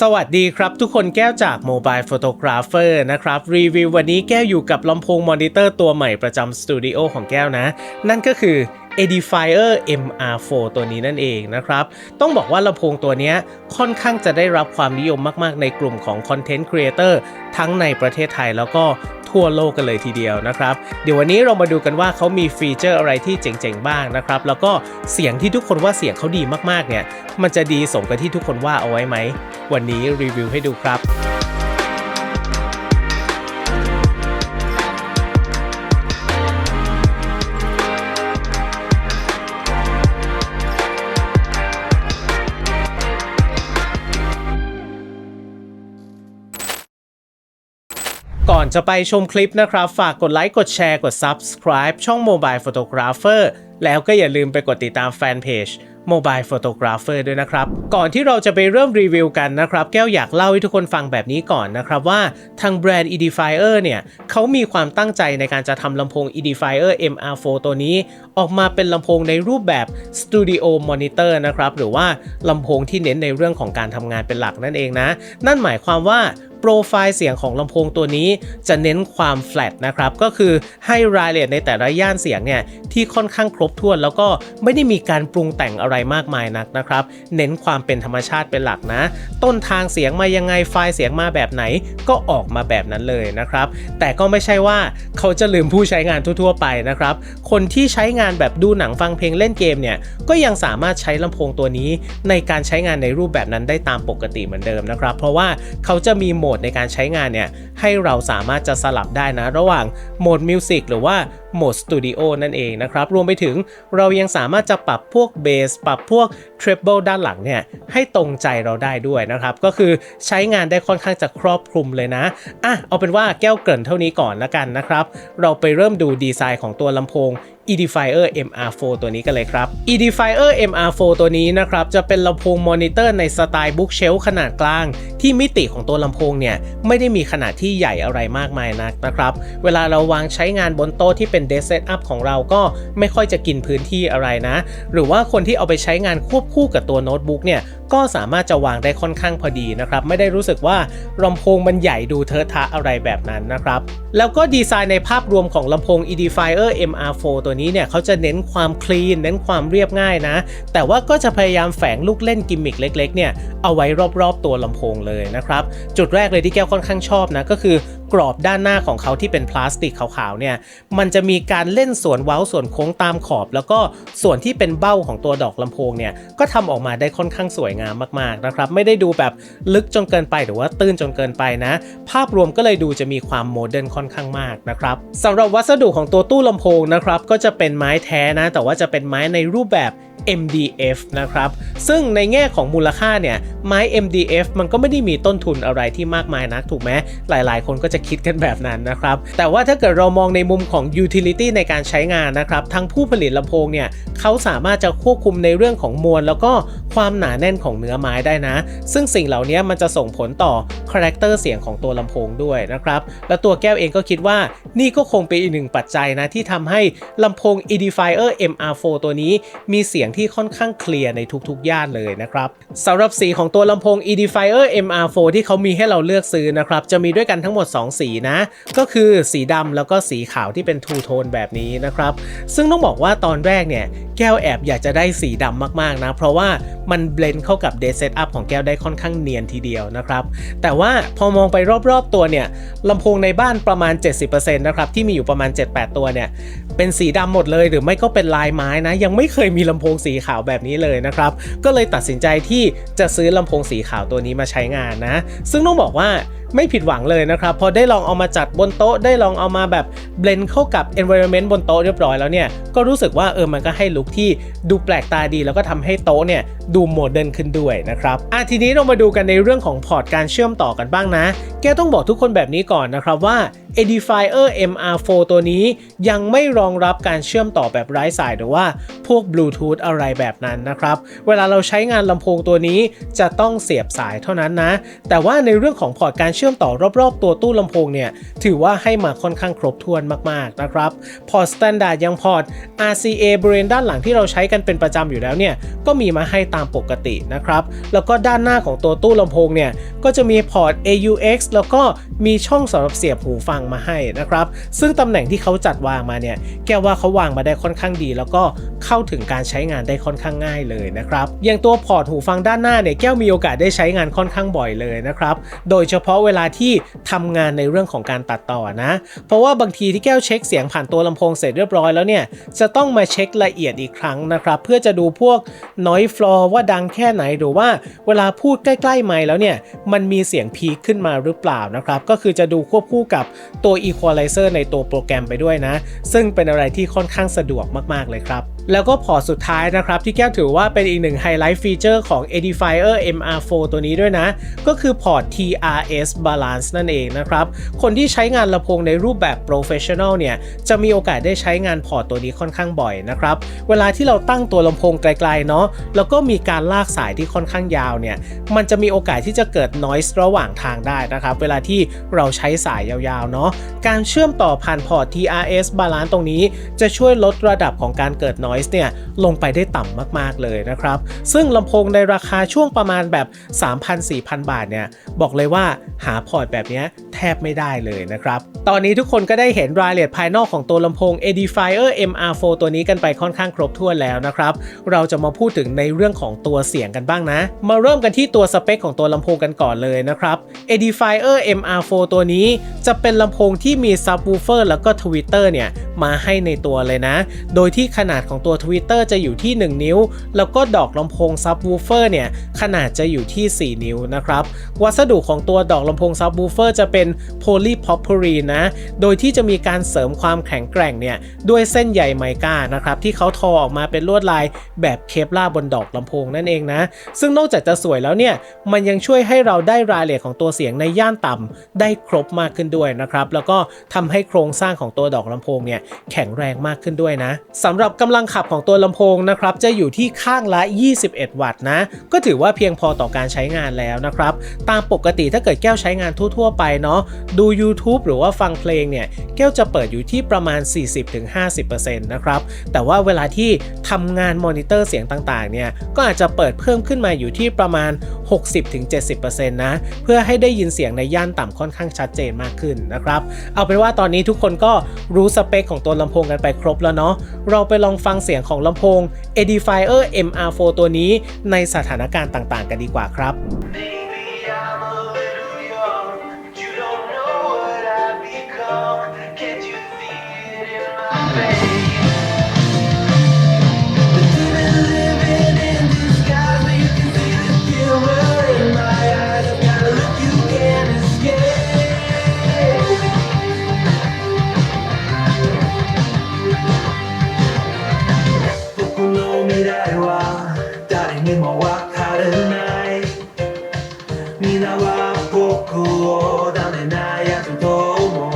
สวัสดีครับทุกคนแก้วจาก Mobile Photographer นะครับ รีวิววันนี้แก้วอยู่กับลำโพงมอนิเตอร์ตัวใหม่ประจำสตูดิโอของแก้วนะ นั่นก็คือ Edifier MR4 ตัวนี้นั่นเองนะครับ ต้องบอกว่าลำโพงตัวนี้ค่อนข้างจะได้รับความนิยมมากๆ ในกลุ่มของ Content Creator ทั้งในประเทศไทยแล้วก็ทั่วโลกกันเลยทีเดียวนะครับ เดี๋ยววันนี้เรามาดูกันว่าเขามีฟีเจอร์อะไรที่เจ๋งๆบ้างนะครับ แล้วก็เสียงที่ทุกคนว่าเสียงเขาดีมากๆเนี่ย มันจะดีสมกับที่ทุกคนว่าเอาไว้ไหม วันนี้รีวิวให้ดูครับ จะไปชมคลิปนะครับ ฝากกดไลค์กดแชร์กด Subscribe ช่อง Mobile Photographer แล้วก็อย่าลืมไปกดติดตามแฟนเพจ Mobile Photographer ด้วยนะครับ ก่อนที่เราจะไปเริ่มรีวิวกันนะครับ แก้วอยากเล่าให้ทุกคนฟังแบบนี้ก่อนนะครับว่าทางแบรนด์ Edifier เนี่ยเขามีความตั้งใจในการจะทำลำโพง Edifier MR4 ตัวนี้ ออกมาเป็นลำโพงในรูปแบบ Studio Monitor นะครับ หรือว่าลำโพงที่เน้นในเรื่องของการทำงานเป็นหลักนั่นเองนะ นั่นหมายความว่า โปรไฟล์เสียงของลำโพงตัวนี้จะเน้นความแฟลตนะครับ ก็คือให้รายละเอียดในแต่ละย่านเสียงเนี่ยที่ค่อนข้างครบถ้วน แล้วก็ไม่ได้มีการปรุงแต่งอะไรมากมายนักนะครับ เน้นความเป็นธรรมชาติเป็นหลักนะ ต้นทางเสียงมายังไงไฟล์เสียงมาแบบไหนก็ออกมาแบบนั้นเลยนะครับ แต่ก็ไม่ใช่ว่าเขาจะลืมผู้ใช้งานทั่วๆไปนะครับ คนที่ใช้งานแบบดูหนังฟังเพลงเล่นเกมเนี่ยก็ยังสามารถใช้ลำโพงตัวนี้ ในการใช้งานในรูปแบบนั้นได้ตามปกติเหมือนเดิมนะครับ เพราะว่าเขาจะมีโหมดในการใช้งานเนี่ยให้เราสามารถจะสลับได้นะ ระหว่างโหมดมิวสิกหรือว่า โหมดสตูดิโอนั่นเองนะครับ รวมไปถึงเรายังสามารถจะปรับพวกเบสปรับพวกทริปเบิลด้านหลังเนี่ยให้ตรงใจเราได้ด้วยนะครับ ก็คือใช้งานได้ค่อนข้างจะครอบคลุมเลยนะอะเอาเป็นว่าแก้วเกริ่นเท่านี้ก่อนละกันนะครับ เราไปเริ่มดูดีไซน์ของตัวลำโพง Edifier MR4 ตัวนี้กันเลยครับ Edifier MR4 ตัวนี้นะครับ จะเป็นลำโพงมอนิเตอร์ในสไตล์บุ๊กเชลขนาดกลาง ที่มิติของตัวลำโพงเนี่ย ไม่ได้มีขนาดที่ใหญ่อะไรมากมายนักนะครับ เวลาเราวางใช้งานบนโต๊ะที่เป็นเดสเซตอัพของเราก็ไม่ค่อยจะกินพื้นที่อะไรนะ หรือว่าคนที่เอาไปใช้งานควบคู่กับตัวโน้ตบุ๊กเนี่ยก็สามารถจะวางได้ค่อนข้างพอดีนะครับไม่ได้รู้สึกว่าลำโพงมันใหญ่ดูเทอะทะอะไรแบบนั้นนะครับแล้วก็ดีไซน์ในภาพรวมของลำโพง Edifier MR4 ตัวนี้เนี่ยเขาจะเน้นความคลีนเน้นความเรียบง่ายนะ แต่ว่าก็จะพยายามแฝงลูกเล่นกิมมิคเล็กๆเนี่ยเอาไว้รอบๆตัวลำโพงเลยนะครับจุดแรกเลยที่แก้วค่อนข้างชอบนะก็คือ กรอบด้านหน้าของเขาที่เป็นพลาสติกขาวๆเนี่ยมันจะมีการเล่นส่วนเว้าส่วนโค้งตามขอบ แล้วก็ส่วนที่เป็นเบ้าของตัวดอกลำโพงเนี่ยก็ทำออกมาได้ค่อนข้างสวยงามมากๆนะครับไม่ได้ดูแบบลึกจนเกินไปหรือว่าตื้นจนเกินไปนะ ภาพรวมก็เลยดูจะมีความโมเดิร์นค่อนข้างมากนะครับสำหรับวัสดุของตัวตู้ลำโพงนะครับก็จะเป็นไม้แท้นะ แต่ว่าจะเป็นไม้ในรูปแบบ MDF นะครับ ซึ่งในแง่ของมูลค่าเนี่ย ไม้ MDF มันก็ไม่ได้มีต้นทุนอะไรที่มากมายนักถูกไหมหลายๆ คนก็จะคิดกันแบบนั้นนะครับ แต่ว่าถ้าเกิดเรามองในมุมของ utility ในการใช้งานนะครับ ทั้งผู้ผลิตลำโพงเนี่ยเขาสามารถจะควบคุมในเรื่องของมวลแล้วก็ความหนาแน่นของเนื้อไม้ได้นะ ซึ่งสิ่งเหล่านี้มันจะส่งผลต่อคาแรคเตอร์เสียงของตัวลำโพงด้วยนะครับ และตัวแก้วเองก็คิดว่านี่ก็คงเป็นอีกหนึ่งปัจจัยนะ ที่ทำให้ลำโพง Edifier MR4 ตัวนี้ มีเสียงที่ค่อนข้างเคลียร์ในทุกๆย่านเลยนะครับสำหรับสีของตัวลำโพง Edifier MR4 ที่เขามีให้เราเลือกซื้อนะครับจะมีด้วยกันทั้งหมด 2 สีนะ ก็คือสีดำแล้วก็สีขาวที่เป็นทูโทนแบบนี้นะครับ ซึ่งต้องบอกว่าตอนแรกเนี่ย แก้วแอบอยากจะได้สีดำมากๆนะ เพราะว่ามันเบลนด์เข้ากับเดซเซตอัพของแก้วได้ค่อนข้างเนียนทีเดียวนะครับ แต่ว่าพอมองไปรอบๆตัวเนี่ยลำโพงในบ้านประมาณ 70%นะครับที่มีอยู่ประมาณ 7-8 ตัวเนี่ยเป็นสีดำหมดเลย หรือไม่ก็เป็นลายไม้นะ ยังไม่เคยมีลำโพงสีขาวแบบนี้เลยนะครับก็เลยตัดสินใจที่จะซื้อลำโพงสีขาวตัวนี้มาใช้งานนะ ซึ่งต้องบอกว่า ไม่ผิดหวังเลยนะครับ พอได้ลองเอามาจัดบนโต๊ะได้ลองเอามาแบบเบลนเข้ากับ environment บนโต๊ะเรียบร้อยแล้วเนี่ย ก็รู้สึกว่าเออมันก็ให้ลุคที่ดูแปลกตาดี แล้วก็ทำให้โต๊ะเนี่ยดูโมเดิร์นขึ้นด้วยนะครับอะทีนี้เรามาดูกันในเรื่องของพอร์ตการเชื่อมต่อกันบ้างนะ แกต้องบอกทุกคนแบบนี้ก่อนนะครับว่า Edifier MR4 ตัวนี้ยังไม่รองรับการเชื่อมต่อแบบไร้สายหรือว่าพวกบลูทูธอะไรแบบนั้นนะครับ เวลาเราใช้งานลำโพงตัวนี้จะต้องเสียบสายเท่านั้นนะ แต่ว่าในเรื่องของพอร์ตการเชื่อมต่อรอบๆ ตัวตู้ลำโพงเนี่ยถือว่าให้มาค่อนข้างครบถ้วนมากๆนะครับ พอร์ตสแตนดาร์ดยังพอร์ต RCA บริเวณด้านหลังที่เราใช้กันเป็นประจำอยู่แล้วเนี่ยก็มีมาให้ตามปกตินะครับแล้วก็ด้านหน้าของตัวตู้ลำโพงเนี่ยก็จะมีพอร์ต AUX แล้วก็มีช่องสำหรับเสียบหูฟังมาให้นะครับ ซึ่งตำแหน่งที่เขาจัดวางมาเนี่ยแก้วว่าเขาวางมาได้ค่อนข้างดี แล้วก็เข้าถึงการใช้งานได้ค่อนข้างง่ายเลยนะครับอย่างตัวพอร์ตหูฟังด้านหน้าเนี่ยแก้วมีโอกาสได้ใช้งานค่อนข้างบ่อยเลยนะครับโดยเฉพาะเวลาที่ทำงานในเรื่องของการตัดต่อนะ เพราะว่าบางทีที่แก้วเช็คเสียงผ่านตัวลำโพงเสร็จเรียบร้อยแล้วเนี่ยจะต้องมาเช็คละเอียดอีกครั้งนะครับเพื่อจะดูพวก noise floor ว่าดังแค่ไหนหรือว่าเวลาพูดใกล้ๆไมค์แล้วเนี่ยมันมีเสียงพีคขึ้นมาหรือเปล่านะครับก็คือจะดูควบคู่กับตัว equalizer ในตัวโปรแกรมไปด้วยนะ ซึ่งเป็นอะไรที่ค่อนข้างสะดวกมากๆเลยครับ แล้วก็พอร์ตสุดท้ายนะครับ ที่แก้วถือว่าเป็นอีกหนึ่งไฮไลท์ฟีเจอร์ของ Edifier MR4 ตัวนี้ด้วยนะ ก็คือพอร์ต TRS Balance นั่นเองนะครับ คนที่ใช้งานลำโพงในรูปแบบ Professional เนี่ย จะมีโอกาสได้ใช้งานพอร์ตตัวนี้ค่อนข้างบ่อยนะครับ เวลาที่เราตั้งตัวลำโพงไกลๆเนาะแล้วก็มีการลากสายที่ค่อนข้างยาวเนี่ยมันจะมีโอกาสที่จะเกิด noise ระหว่างทางได้นะครับ เวลาที่เราใช้สายยาวๆเนาะการเชื่อมต่อผ่านพอร์ต TRS Balance ตรงนี้ จะช่วยลดระดับของการเกิด noise เนี่ยลงไปได้ต่ำมากๆเลยนะครับ ซึ่งลำโพงในราคาช่วงประมาณแบบ 3,000-4,000 บาทเนี่ยบอกเลยว่าหาพอร์ตแบบนี้แทบไม่ได้เลยนะครับ ตอนนี้ทุกคนก็ได้เห็นรายละเอียดภายนอกของตัวลำโพง Edifier MR4 ตัวนี้กันไปค่อนข้างครบถ้วนแล้วนะครับ เราจะมาพูดถึงในเรื่องของตัวเสียงกันบ้างนะ มาเริ่มกันที่ตัวสเปคของตัวลำโพงกันก่อนเลยนะครับ Edifier MR4 ตัวนี้จะเป็นลำโพงที่มี Subwoofer แล้วก็ Tweeter เนี่ยมาให้ในตัวเลยนะ โดยที่ขนาดของตัว Tweeter จะอยู่ที่ 1 นิ้ว แล้วก็ดอกลำโพง Subwoofer เนี่ยขนาดจะอยู่ที่ 4 นิ้วนะครับ วัสดุของตัวดอกลำโพง Subwoofer จะเป็น Polypropylene นะ โดยที่จะมีการเสริมความแข็งแกร่งเนี่ยด้วยเส้นใยไมก้านะครับที่เขาทอออกมาเป็นลวดลายแบบเคปลาบนดอกลำโพงนั่นเองนะ ซึ่งนอกจากจะสวยแล้วเนี่ยมันยังช่วยให้เราได้รายละเอียดของตัวเสียงในย่านต่ำได้ครบมากขึ้นด้วยนะครับแล้วก็ทำให้โครงสร้างของตัวดอกลำโพงเนี่ยแข็งแรงมากขึ้นด้วยนะสำหรับกำลังขับของตัวลำโพงนะครับจะอยู่ที่ข้างละ 21 วัตต์นะ ก็ถือว่าเพียงพอต่อการใช้งานแล้วนะครับ ตามปกติถ้าเกิดแก้วใช้งานทั่ว ๆ ไปเนาะดู YouTube หรือว่าฟังเพลงเนี่ย แก้วจะเปิดอยู่ที่ประมาณ 40-50%นะครับ แต่ว่าเวลาที่ทำงานมอนิเตอร์เสียงต่างๆเนี่ยก็อาจจะเปิดเพิ่มขึ้นมาอยู่ที่ประมาณ 60-70%นะ เพื่อให้ได้ยินเสียงในย่านต่ำค่อนข้างชัดเจนมากขึ้นนะครับ เอาเป็นว่าตอนนี้ทุกคนก็รู้สเปคของตัวลำโพงกันไปครบแล้วเนาะ เราไปลองฟังเสียงของลำโพง Edifier MR4 ตัวนี้ในสถานการณ์ต่างๆ กันดีกว่าครับ Maybe 誰にもわからない。皆は僕をダメなやつと思う。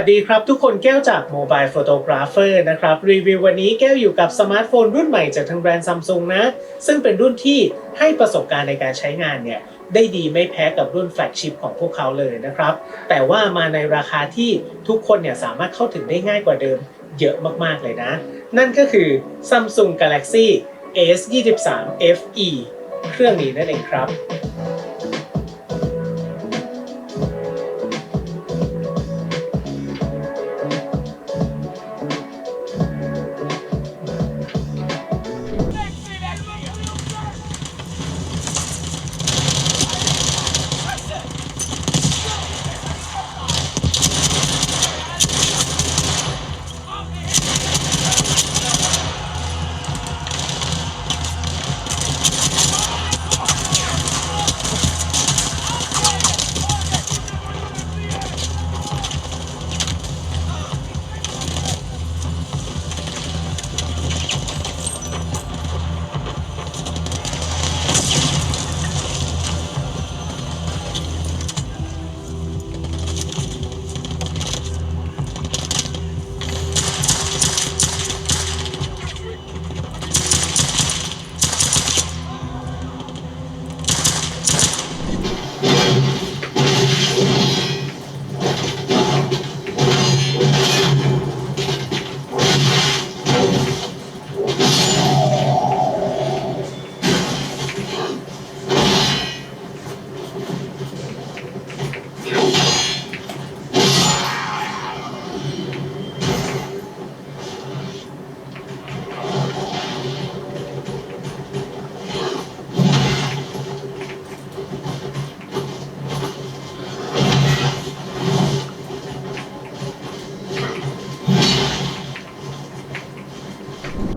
วัสดีครับ ทุกคนแก้วจาก Mobile Photographer นะครับ รีวิววันนี้แก้วอยู่กับสมาร์ทโฟนรุ่นใหม่จากทางแบรนด์ซัมซุงนะ ซึ่งเป็นรุ่นที่ให้ประสบการณ์ในการใช้งานเนี่ยได้ดีไม่แพ้กับรุ่นแฟลกชิพของพวกเขาเลยนะครับ แต่ว่ามาในราคาที่ทุกคนเนี่ยสามารถเข้าถึงได้ง่ายกว่าเดิมเยอะมากๆเลยนะ นั่นก็คือ Samsung Galaxy S23 FE เครื่องนี้นั่นเองครับ「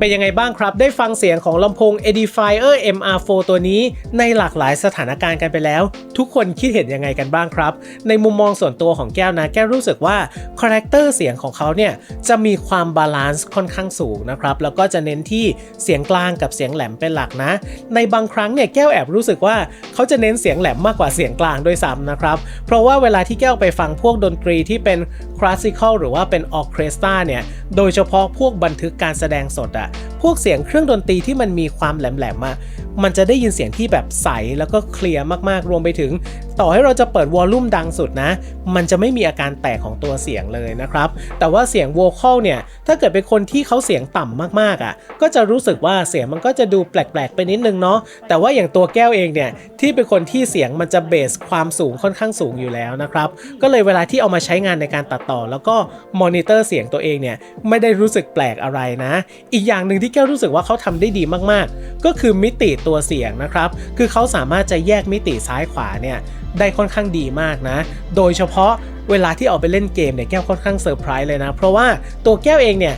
เป็นยังไงบ้างครับ ได้ฟังเสียงของลำโพง Edifier MR4 ตัวนี้ในหลากหลายสถานการณ์กันไปแล้ว ทุกคนคิดเห็นยังไงกันบ้างครับ ในมุมมองส่วนตัวของแก้วนะ แก้วรู้สึกว่าคาแรคเตอร์เสียงของเขาเนี่ยจะมีความบาลานซ์ค่อนข้างสูงนะครับ แล้วก็จะเน้นที่เสียงกลางกับเสียงแหลมเป็นหลักนะ ในบางครั้งเนี่ยแก้วแอบรู้สึกว่าเขาจะเน้นเสียงแหลมมากกว่าเสียงกลางด้วยซ้ำนะครับ เพราะว่าเวลาที่แก้วไปฟังพวกดนตรีที่เป็นคลาสสิคอลหรือว่าเป็นออเคสตราเนี่ย โดยเฉพาะพวกบันทึกการแสดงสดอะ that พวกเสียงเครื่องดนตรีที่มันมีความแหลมๆอะมันจะได้ยินเสียงที่แบบใสแล้วก็เคลียร์มากๆ รวมไปถึง ต่อให้เราจะเปิดวอลลุ่มดังสุดนะ มันจะไม่มีอาการแตกของตัวเสียงเลยนะครับ แต่ว่าเสียงโวคอลเนี่ย ถ้าเกิดเป็นคนที่เขาเสียงต่ำมากๆอะ่ะ ก็จะรู้สึกว่าเสียงมันก็จะดูแปลกๆไปนิดนึงเนาะ แต่ว่าอย่างตัวแก้วเองเนี่ย ที่เป็นคนที่เสียงมันจะเบสความสูงค่อนข้างสูงอยู่แล้วนะครับ ก็เลยเวลาที่เอามาใช้งานในการตัดต่อ แล้วก็มอนิเตอร์เสียงตัวเองเนี่ย ไม่ได้รู้สึกแปลกอะไรนะ อีกอย่างหนึ่งที่แก้วรู้สึกว่าเขาทำได้ดีมากๆ ก็คือมิติตัวเสียงนะครับ คือเขาสามารถจะแยกมิติซ้ายขวาเนี่ยได้ค่อนข้างดีมากนะ โดยเฉพาะเวลาที่ออกไปเล่นเกมเนี่ยแก้วค่อนข้างเซอร์ไพรส์เลยนะ เพราะว่าตัวแก้วเองเนี่ย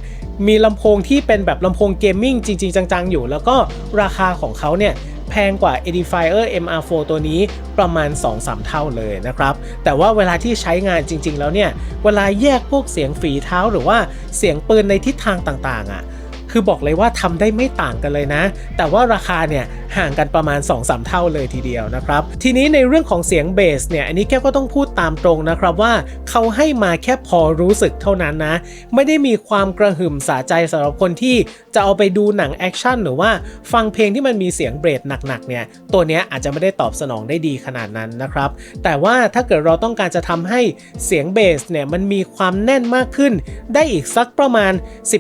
มีลำโพงที่เป็นแบบลำโพงเกมมิ่งจริง ๆ จัง ๆ อยู่ แล้วก็ราคาของเขาเนี่ยแพงกว่า Edifier MR4 ตัวนี้ประมาณ 2-3 เท่าเลยนะครับ แต่ว่าเวลาที่ใช้งานจริง ๆ แล้วเนี่ย เวลาแยกพวกเสียงฝีเท้าหรือว่าเสียงปืนในทิศทางต่างๆอะ่ะ คือบอกเลยว่าทำได้ไม่ต่างกันเลยนะ แต่ว่าราคาเนี่ย ห่างกันประมาณ 2-3 เท่าเลยทีเดียวนะครับ ทีนี้ในเรื่องของเสียงเบสเนี่ย อันนี้แก้วก็ต้องพูดตามตรงนะครับว่าเขาให้มาแค่พอรู้สึกเท่านั้นนะ ไม่ได้มีความกระหึ่มสาใจสำหรับคนที่จะเอาไปดูหนังแอคชั่นหรือว่าฟังเพลงที่มันมีเสียงเบสหนักๆเนี่ย ตัวเนี้ยอาจจะไม่ได้ตอบสนองได้ดีขนาดนั้นนะครับ แต่ว่าถ้าเกิดเราต้องการจะทำให้เสียงเบสเนี่ยมันมีความแน่นมากขึ้น ได้อีกสักประมาณ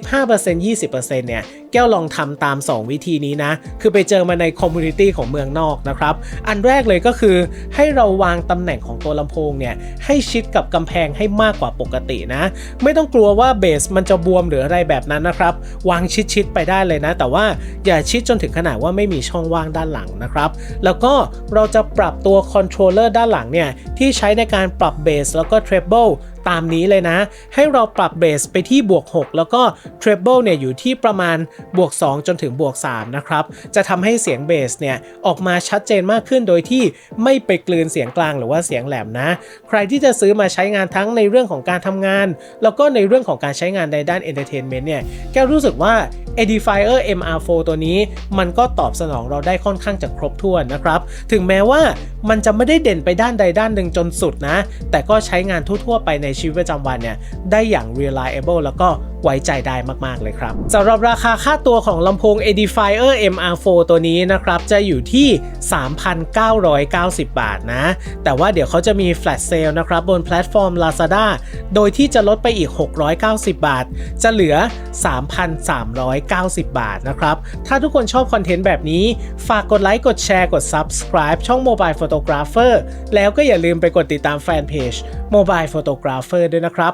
15% 20%เนี่ย แก้วลองทำตาม 2 วิธีนี้นะ คือไปเจอมาในคอมมูนิตี้ของเมืองนอกนะครับ อันแรกเลยก็คือให้เราวางตำแหน่งของตัวลำโพงเนี่ยให้ชิดกับกำแพงให้มากกว่าปกตินะ ไม่ต้องกลัวว่าเบสมันจะบวมหรืออะไรแบบนั้นนะครับ วางชิดๆไปได้เลยนะ แต่ว่าอย่าชิดจนถึงขนาดว่าไม่มีช่องว่างด้านหลังนะครับ แล้วก็เราจะปรับตัวคอนโทรลเลอร์ด้านหลังเนี่ยที่ใช้ในการปรับเบสแล้วก็เทรเบิล ตามนี้เลยนะ ให้เราปรับเบสไปที่บวก 6 แล้วก็เทร b เบิลเนี่ยอยู่ที่ประมาณบวก 2 จนถึงบวก 3 นะครับ จะทำให้เสียงเบสเนี่ยออกมาชัดเจนมากขึ้นโดยที่ไม่ไปกลืนเสียงกลางหรือว่าเสียงแหลมนะ ใครที่จะซื้อมาใช้งานทั้งในเรื่องของการทำงาน แล้วก็ในเรื่องของการใช้งานในด้าน Entertainment เนี่ยแกรู้สึกว่า Edifier MR4 ตัวนี้ มันก็ตอบสนองเราได้ค่อนข้างจะครบถ้วนนะครับ ถึงแม้ว่ามันจะไม่ได้เด่นไปด้านใดด้านหนึ่งจนสุดนะ แต่ก็ใช้งานทั่วๆไปในชีวิตประจำวันเนี่ยได้อย่าง reliable แล้วก็ ไว้ใจได้มาก ๆ เลยครับสำหรับราคาค่าตัวของลำโพง Edifier MR4 ตัวนี้นะครับ จะอยู่ที่ 3,990 บาทนะ แต่ว่าเดี๋ยวเขาจะมี flash sale นะครับ บนแพลตฟอร์ม Lazada โดยที่จะลดไปอีก 690 บาท จะเหลือ 3,390 บาทนะครับ ถ้าทุกคนชอบคอนเทนต์แบบนี้ ฝากกดไลค์ กดแชร์ กด subscribe ช่อง Mobile Photographer แล้วก็อย่าลืมไปกดติดตามแฟนเพจ Mobile Photographer ด้วยนะครับ